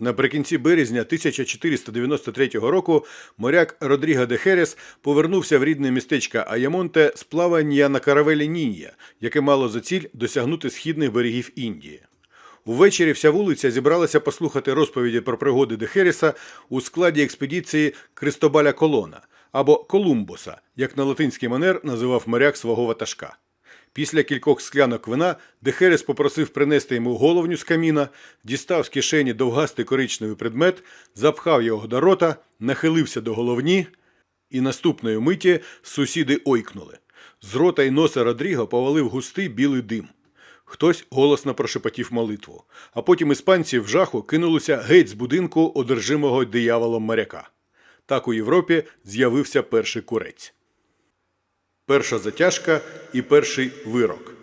Наприкінці березня 1493 року моряк Родріго де Херес повернувся в рідне містечко Аямонте з плавання на каравелі Нінія, яке мало за ціль досягнути східних берегів Індії. Увечері вся вулиця зібралася послухати розповіді про пригоди де Херіса у складі експедиції Кристобаля Колона або Колумбуса, як на латинський манер називав моряк свого ватажка. Після кількох склянок вина Дехерес попросив принести йому головню з каміна, дістав з кишені довгастий коричневий предмет, запхав його до рота, нахилився до головні, і наступної миті сусіди ойкнули. З рота й носа Родріго повалив густий білий дим. Хтось голосно прошепотів молитву, а потім іспанці в жаху кинулися геть з будинку одержимого дияволом моряка. Так у Європі з'явився перший курець. Перша затяжка і перший вирок.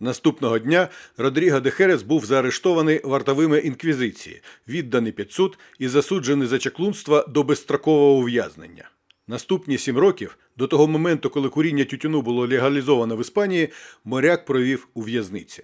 Наступного дня Родріго де Херес був заарештований вартовими інквізиції, відданий під суд і засуджений за чаклунство до безстрокового ув'язнення. Наступні сім років, до того моменту, коли куріння тютюну було легалізовано в Іспанії, моряк провів у в'язниці.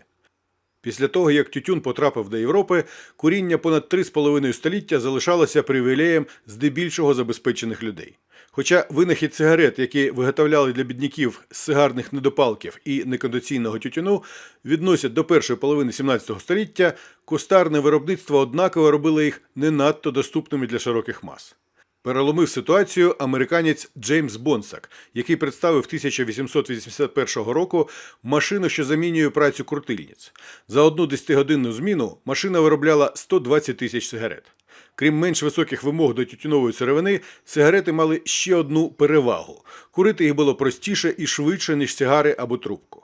Після того, як тютюн потрапив до Європи, куріння понад три з половиною століття залишалося привілеєм здебільшого забезпечених людей. Хоча винахід сигарет, які виготовляли для бідняків з сигарних недопалків і некондиційного тютюну, відносять до першої половини 17 століття, кустарне виробництво однаково робило їх не надто доступними для широких мас. Переломив ситуацію американець Джеймс Бонсак, який представив 1881 року машину, що замінює працю крутильниць. За одну 10-годинну зміну машина виробляла 120 тисяч сигарет. Крім менш високих вимог до тютюнової сировини, сигарети мали ще одну перевагу: курити їх було простіше і швидше, ніж сигари або трубку.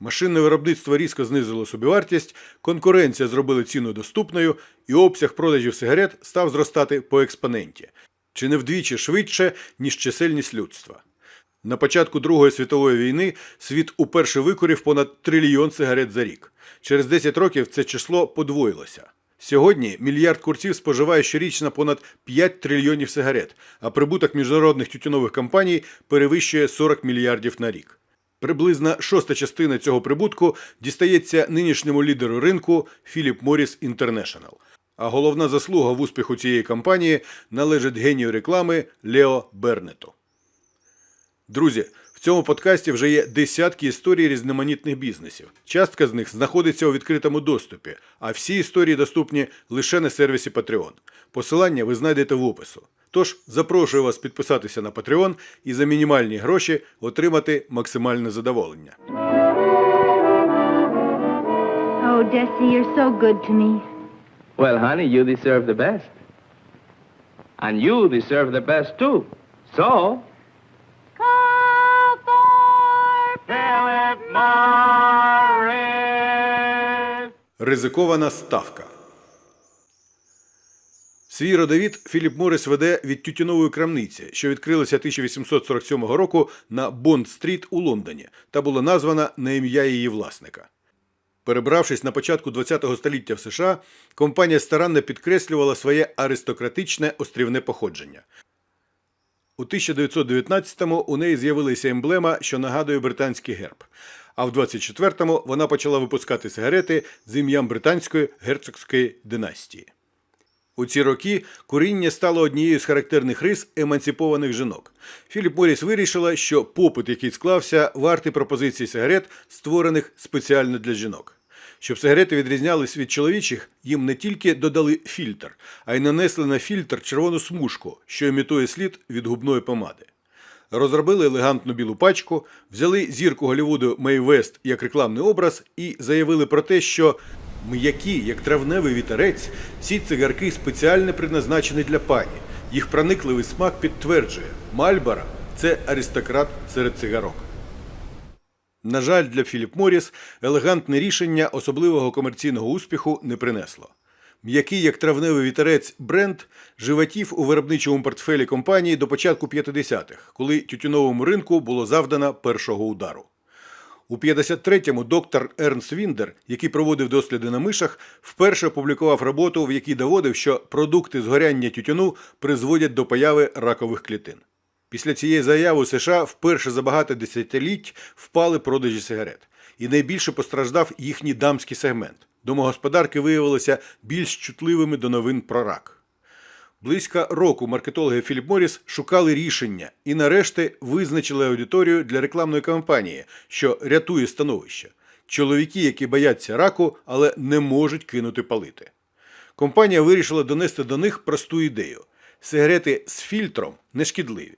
Машинне виробництво різко знизило собівартість, конкуренція зробила ціну доступною, і обсяг продажів сигарет став зростати по експоненті, чи не вдвічі швидше, ніж чисельність людства. На початку Другої світової війни світ уперше викурив понад трильйон сигарет за рік. Через 10 років це число подвоїлося. Сьогодні мільярд курців споживає щорічно понад 5 трильйонів сигарет, а прибуток міжнародних тютюнових компаній перевищує 40 мільярдів на рік. Приблизна шоста частина цього прибутку дістається нинішньому лідеру ринку Philip Morris International. А головна заслуга в успіху цієї компанії належить генію реклами Лео Бернету. Друзі, в цьому подкасті вже є десятки історій різноманітних бізнесів. Частка з них знаходиться у відкритому доступі, а всі історії доступні лише на сервісі Patreon. Посилання ви знайдете в опису. Тож запрошую вас підписатися на Patreon і за мінімальні гроші отримати максимальне задоволення. Oh, Desi, you're so good to me. Well, honey, you deserve the best. And you deserve the best, too. So, Ризикована ставка. Свій родовід Філіп Морис веде від тютюнової крамниці, що відкрилася 1847 року на Бонд-стріт у Лондоні та була названа на ім'я її власника. Перебравшись на початку ХХ століття в США, компанія старанно підкреслювала своє аристократичне острівне походження. У 1919-му у неї з'явилася емблема, що нагадує британський герб. А в 24-му вона почала випускати сигарети з ім'ям британської герцогської династії. У ці роки куріння стало однією з характерних рис емансипованих жінок. Філіп Моріс вирішила, що попит, який склався, вартий пропозиції сигарет, створених спеціально для жінок. Щоб сигарети відрізнялись від чоловічих, їм не тільки додали фільтр, а й нанесли на фільтр червону смужку, що імітує слід від губної помади. Розробили елегантну білу пачку, взяли зірку Голлівуду Мей Вест як рекламний образ і заявили про те, що м'які, як травневий вітерець, ці цигарки спеціально предназначені для пані. Їх проникливий смак підтверджує, Мальбора це аристократ серед цигарок. На жаль, для Філіп Моріс елегантне рішення особливого комерційного успіху не принесло. М'який, як травневий вітерець, бренд животів у виробничому портфелі компанії до початку 50-х, коли тютюновому ринку було завдано першого удару. У 53-му доктор Ернст Віндер, який проводив досліди на мишах, вперше опублікував роботу, в якій доводив, що продукти згоряння тютюну призводять до появи ракових клітин. Після цієї заяви у США вперше за багато десятиліть впали продажі сигарет, і найбільше постраждав їхній дамський сегмент. Домогосподарки виявилися більш чутливими до новин про рак. Близько року маркетологи Філіп Моріс шукали рішення і нарешті визначили аудиторію для рекламної кампанії, що рятує становище. Чоловіки, які бояться раку, але не можуть кинути палити. Компанія вирішила донести до них просту ідею: сигарети з фільтром не шкідливі.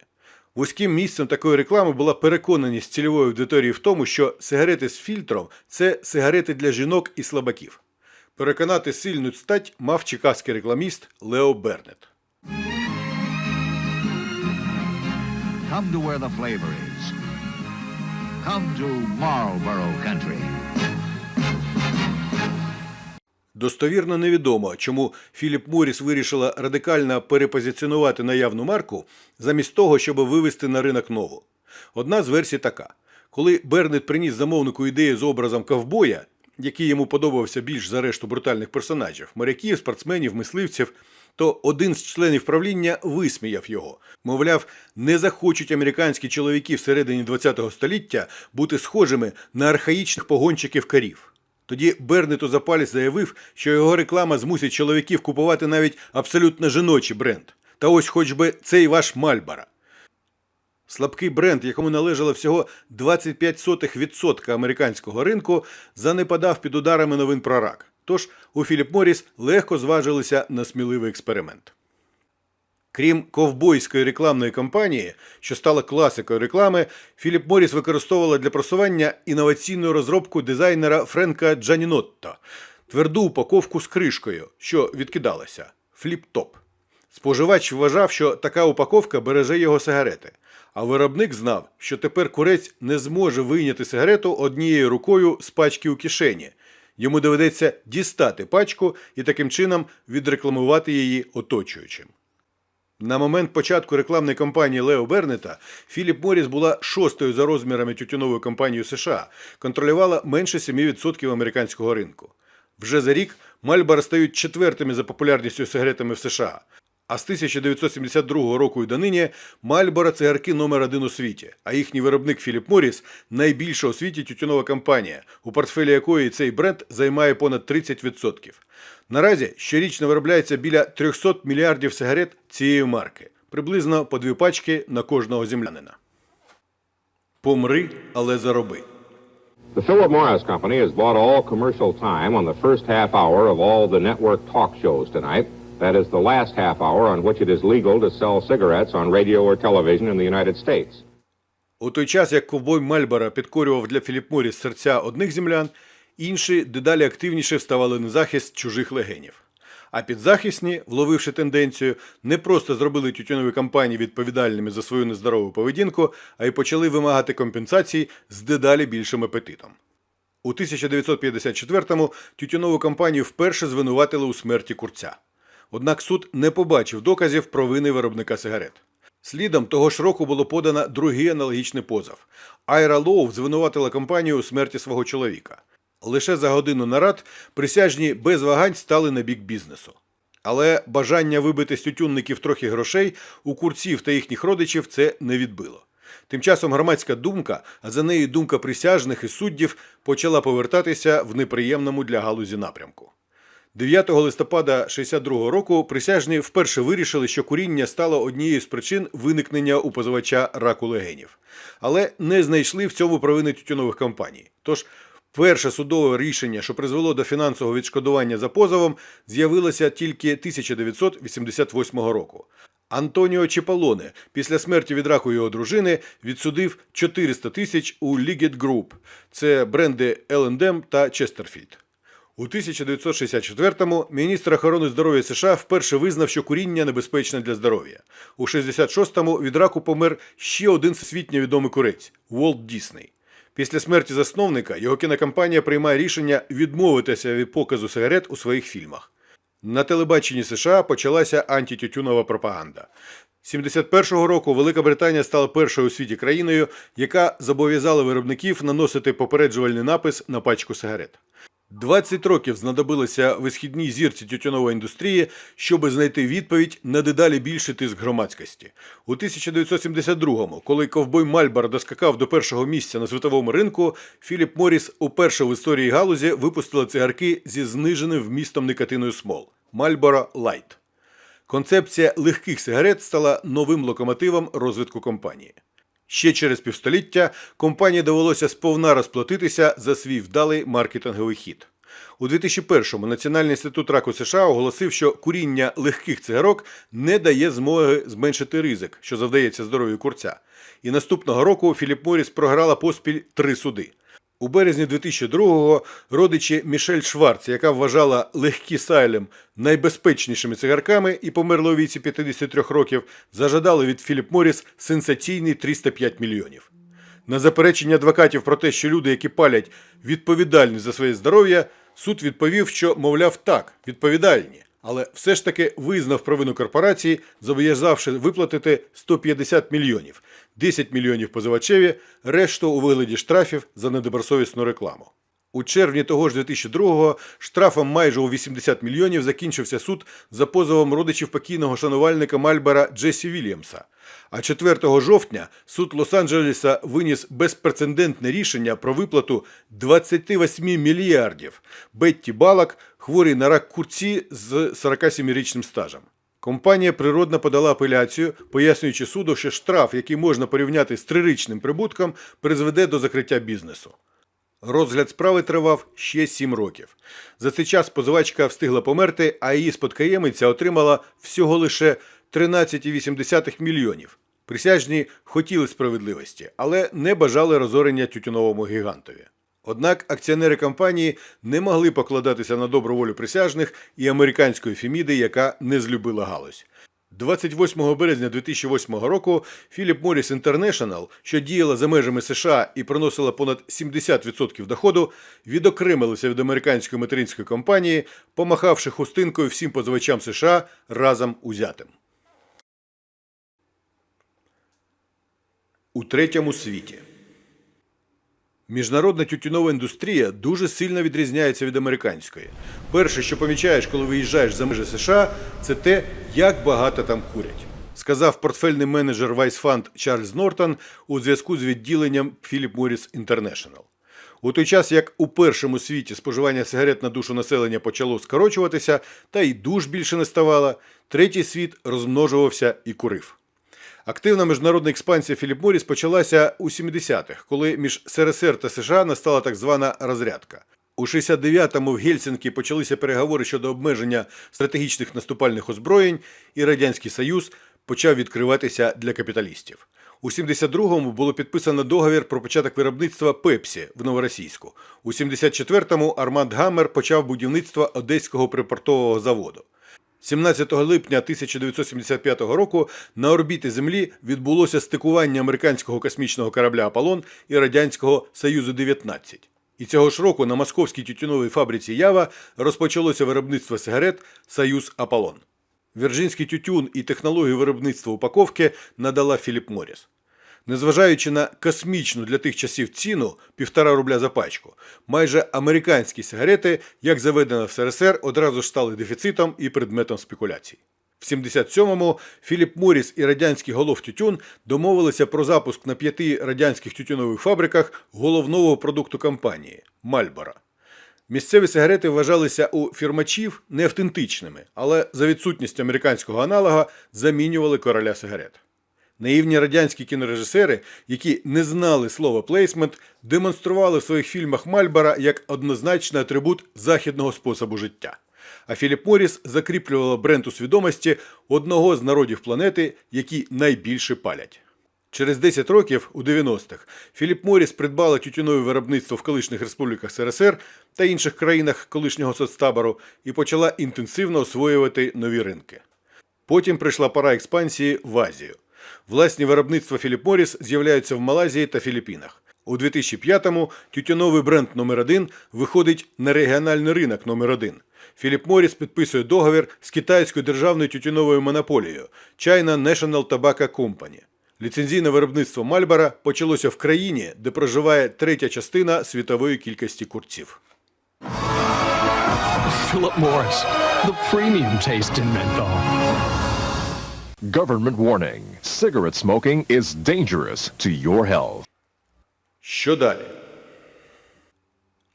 Вузьким місцем такої реклами була переконаність цільової аудиторії в тому, що сигарети з фільтром це сигарети для жінок і слабаків. Переконати сильну стать мав чикагський рекламіст Лео Бернет. Come to where the flavor is. Come to Marlboro Country. Достовірно невідомо, чому Філіп Моріс вирішила радикально перепозиціонувати наявну марку замість того, щоб вивести на ринок нову. Одна з версій така: коли Бернет приніс замовнику ідею з образом ковбоя, який йому подобався більш за решту брутальних персонажів моряків, спортсменів, мисливців, то один з членів правління висміяв його. Мовляв, не захочуть американські чоловіки всередині ХХ століття бути схожими на архаїчних погонщиків карів. Тоді Бернет у запалі заявив, що його реклама змусить чоловіків купувати навіть абсолютно жіночий бренд. Та ось хоч би цей ваш Мальбара. Слабкий бренд, якому належало всього 25% американського ринку, занепадав під ударами новин про рак. Тож у Філіп Моріс легко зважилися на сміливий експеримент. Крім ковбойської рекламної кампанії, що стала класикою реклами, Філіп Моріс використовувала для просування інноваційну розробку дизайнера Френка Джанінотто – тверду упаковку з кришкою, що відкидалася фліп-топ. Споживач вважав, що така упаковка береже його сигарети. А виробник знав, що тепер курець не зможе вийняти сигарету однією рукою з пачки у кишені. Йому доведеться дістати пачку і таким чином відрекламувати її оточуючим. На момент початку рекламної кампанії Лео Бернета Філіп Моріс була шостою за розмірами тютюновою компанією США, контролювала менше 7% американського ринку. Вже за рік Мальбар стають четвертими за популярністю сигаретами в США. А з 1972 року і донині Мальборо цигарки номер один у світі, а їхній виробник Філіп Моріс найбільша у світі тютюнова компанія, у портфелі якої цей бренд займає понад 30%. Наразі щорічно виробляється біля 300 мільярдів сигарет цієї марки, приблизно по дві пачки на кожного землянина. Помри, але зароби. The Philip Morris Company has bought all commercial time on the first half hour of all the network talk shows tonight. That is the last half hour on which it is legal to sell cigarettes on radio or television in the United States. У той час, як ковбой Мальбора підкорював для Філіп Моріс серця одних землян, інші дедалі активніше вставали на захист чужих легенів. А підзахисні, вловивши тенденцію, не просто зробили тютюнові компанії відповідальними за свою нездорову поведінку, а й почали вимагати компенсацій з дедалі більшим апетитом. У 1954-му тютюнову компанію вперше звинуватили у смерті курця. Однак суд не побачив доказів провини виробника сигарет. Слідом того ж року було подано другий аналогічний позов. Айра Лоу звинуватила компанію у смерті свого чоловіка. Лише за годину нарад присяжні без вагань стали на бік бізнесу. Але бажання вибити з тютюнників трохи грошей у курців та їхніх родичів це не відбило. Тим часом громадська думка, а за нею думка присяжних і суддів, почала повертатися в неприємному для галузі напрямку. 9 листопада 62 року присяжні вперше вирішили, що куріння стало однією з причин виникнення у позивача раку легенів, але не знайшли в цьому провини тютюнових компаній. Тож перше судове рішення, що призвело до фінансового відшкодування за позовом, з'явилося тільки 1988 року. Антоніо Чепалоне після смерті від раку його дружини відсудив 400 тисяч у Liggett Group. Це бренди L&M та Chesterfield. У 1964-му міністр охорони здоров'я США вперше визнав, що куріння небезпечне для здоров'я. У 66-му від раку помер ще один всесвітньо відомий курець Уолт Дісней. Після смерті засновника його кінокомпанія приймає рішення відмовитися від показу сигарет у своїх фільмах. На телебаченні США почалася антитютюнова пропаганда. 71-го року Велика Британія стала першою у світі країною, яка зобов'язала виробників наносити попереджувальний напис на пачку сигарет. 20 років знадобилося висхідній зірці тютюнової індустрії, щоб знайти відповідь на дедалі більший тиск громадськості. У 1972-му, коли ковбой Мальбар доскакав до першого місця на світовому ринку, Філіп Моріс уперше в історії галузі випустила цигарки зі зниженим вмістом никотиною смол Мальборо Лайт. Концепція легких сигарет стала новим локомотивом розвитку компанії. Ще через півстоліття компанії довелося сповна розплатитися за свій вдалий маркетинговий хід. У 2001-му Національний інститут раку США оголосив, що куріння легких цигарок не дає змоги зменшити ризик, що завдається здоров'ю курця. І наступного року Філіп Моріс програла поспіль три суди. У березні 2002-го родичі Мішель Шварц, яка вважала легкі сайлем найбезпечнішими цигарками і померла у віці 53 років, зажадали від Філіп Моріс сенсаційний 305 мільйонів. На заперечення адвокатів про те, що люди, які палять, відповідальні за своє здоров'я, суд відповів, що, мовляв, так, відповідальні, але все ж таки визнав провину корпорації, зобов'язавши виплатити 150 мільйонів, 10 мільйонів позивачеві, решту у вигляді штрафів за недобросовісну рекламу. У червні того ж 2002-го штрафом майже у 80 мільйонів закінчився суд за позовом родичів покійного шанувальника Мальбера Джесі Вільямса. А 4 жовтня суд Лос-Анджелеса виніс безпрецедентне рішення про виплату 28 мільярдів Бетті Балак, хворій на рак курці з 47-річним стажем. Компанія природно подала апеляцію, пояснюючи суду, що штраф, який можна порівняти з трирічним прибутком, призведе до закриття бізнесу. Розгляд справи тривав ще сім років. За цей час позивачка встигла померти, а її спадкоємиця отримала всього лише 13,8 мільйонів. Присяжні хотіли справедливості, але не бажали розорення тютюновому гігантові. Однак акціонери компанії не могли покладатися на добру волю присяжних і американської феміди, яка не злюбила галузь. 28 березня 2008 року Philip Morris International, що діяла за межами США і приносила понад 70% доходу, відокремилися від американської материнської компанії, помахавши хустинкою всім позивачам США разом узятим. У третьому світі. Міжнародна тютюнова індустрія дуже сильно відрізняється від американської. Перше, що помічаєш, коли виїжджаєш за межі США, це те, як багато там курять. Сказав портфельний менеджер Fund Чарльз Нортон у зв'язку з відділенням Philip Morris International. У той час, як у першому світі споживання сигарет на душу населення почало скорочуватися, та й душ більше не ставало, третій світ розмножувався і курив. Активна міжнародна експансія Філіп Моріс почалася у 70-х, коли між СРСР та США настала так звана розрядка. У 69-му в Гельсінкі почалися переговори щодо обмеження стратегічних наступальних озброєнь, і Радянський Союз почав відкриватися для капіталістів. У 72-му було підписано договір про початок виробництва Пепсі в Новоросійську. У 74-му Арманд Гаммер почав будівництво Одеського припортового заводу. 17 липня 1975 року на орбіті Землі відбулося стикування американського космічного корабля Аполлон і радянського Союзу 19 І цього ж року на московській тютюновій фабриці Ява розпочалося виробництво сигарет Союз Аполлон. Вірджинський тютюн і технологію виробництва упаковки надала Філіп Моріс. Незважаючи на космічну для тих часів ціну півтора рубля за пачку, майже американські сигарети, як заведено в СРСР, одразу ж стали дефіцитом і предметом спекуляцій. В 77-му Філіп Моріс і радянський голов тютюн домовилися про запуск на п'яти радянських тютюнових фабриках головного продукту компанії Мальбора. Місцеві сигарети вважалися у фірмачів неавтентичними, але за відсутністю американського аналога замінювали короля сигарет. Наївні радянські кінорежисери, які не знали слова плейсмент, демонстрували в своїх фільмах Мальбара як однозначний атрибут західного способу життя. А Філіп Моріс закріплювала бренд у свідомості одного з народів планети, які найбільше палять. Через 10 років, у 90-х, Філіп Моріс придбала тютюнове виробництво в колишніх республіках СРСР та інших країнах колишнього соцтабору і почала інтенсивно освоювати нові ринки. Потім прийшла пора експансії в Азію. Власні виробництва Філіп Моріс з'являються в Малайзії та Філіппінах. У 2005-му тютюновий бренд номер 1 виходить на регіональний ринок номер 1 Філіп Моріс підписує договір з китайською державною тютюновою монополією China National Tobacco Company. Ліцензійне виробництво Мальбора почалося в країні, де проживає третя частина світової кількості курців. Philip Morris, the premium taste in menthol. Government warning cigarette smoking is dangerous to your health. Що далі?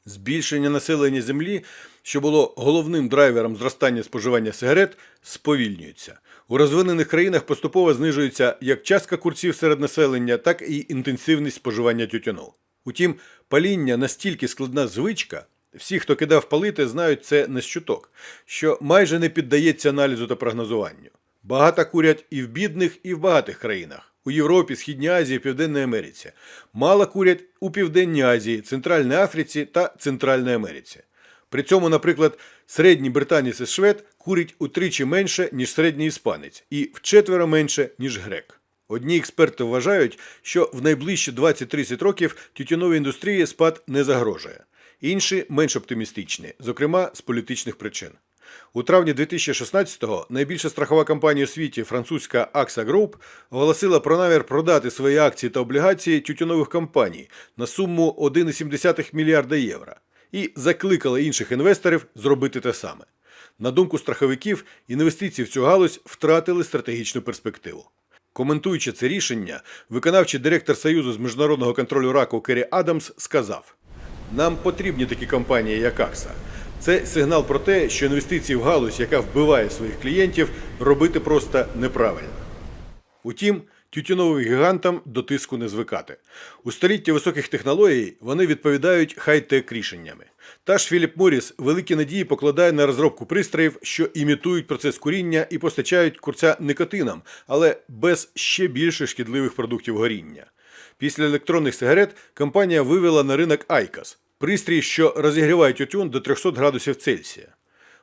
Збільшення населення Землі, що було головним драйвером зростання споживання сигарет, сповільнюється. У розвинених країнах поступово знижується як частка курців серед населення, так і інтенсивність споживання тютюну. Утім, паління настільки складна звичка, всі, хто кидав палити, знають це не з чуток, що майже не піддається аналізу та прогнозуванню. Багато курять і в бідних, і в багатих країнах у Європі, Східній Азії, Південній Америці. Мало курять у Південній Азії, Центральній Африці та Центральній Америці. При цьому, наприклад, середній британець і швед курить утричі менше, ніж середній іспанець, і вчетверо менше, ніж грек. Одні експерти вважають, що в найближчі 20-30 років тютюновій індустрії спад не загрожує. Інші менш оптимістичні, зокрема з політичних причин. У травні 2016-го найбільша страхова компанія у світі, французька AXA Group, оголосила про намір продати свої акції та облігації тютюнових компаній на суму 1,7 мільярда євро і закликала інших інвесторів зробити те саме. На думку страховиків, інвестиції в цю галузь втратили стратегічну перспективу. Коментуючи це рішення, виконавчий директор Союзу з міжнародного контролю раку Керрі Адамс сказав: нам потрібні такі компанії, як Акса. Це сигнал про те, що інвестиції в галузь, яка вбиває своїх клієнтів, робити просто неправильно. Утім, тютюновим гігантам до тиску не звикати. У столітті високих технологій вони відповідають хай-тек рішеннями. Та ж Філіп Моріс великі надії покладає на розробку пристроїв, що імітують процес куріння і постачають курця никотином, але без ще більше шкідливих продуктів горіння. Після електронних сигарет компанія вивела на ринок IQOS – пристрій, що розігріває тютюн до 300 градусів Цельсія.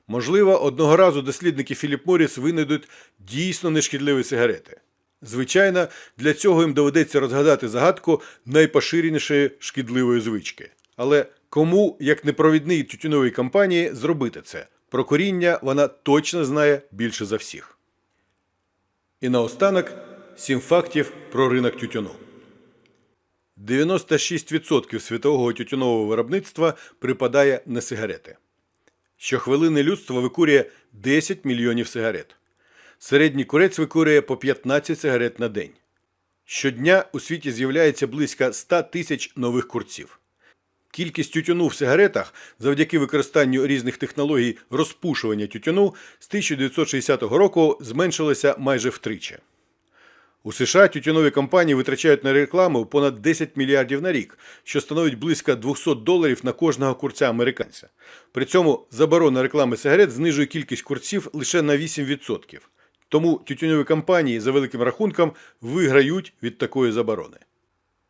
Можливо, одного разу дослідники Філіп Моріс винайдуть дійсно нешкідливі сигарети. Звичайно, для цього їм доведеться розгадати загадку найпоширенішої шкідливої звички. Але кому, як непровідній тютюновій компанії, зробити це? Про коріння вона точно знає більше за всіх. І наостанок сім фактів про ринок тютюну. 96% світового тютюнового виробництва припадає на сигарети. Щохвилини людство викурює 10 мільйонів сигарет. Середній курець викурює по 15 сигарет на день. Щодня у світі з'являється близько 100 тисяч нових курців. Кількість тютюну в сигаретах завдяки використанню різних технологій розпушування тютюну з 1960 року зменшилася майже втричі. У США тютюнові компанії витрачають на рекламу понад 10 мільярдів на рік, що становить близько 200 доларів на кожного курця американця. При цьому заборона реклами сигарет знижує кількість курців лише на 8%. Тому тютюнові компанії, за великим рахунком, виграють від такої заборони.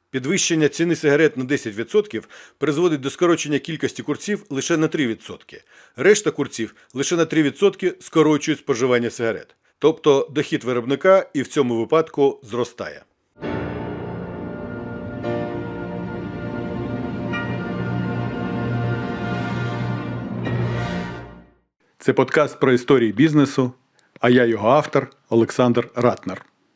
Підвищення ціни сигарет на 10% призводить до скорочення кількості курців лише на 3%. Решта курців лише на 3% скорочують споживання сигарет. Тобто дохід виробника і в цьому випадку зростає. Це подкаст про історії бізнесу, а я його автор Олександр Ратнер.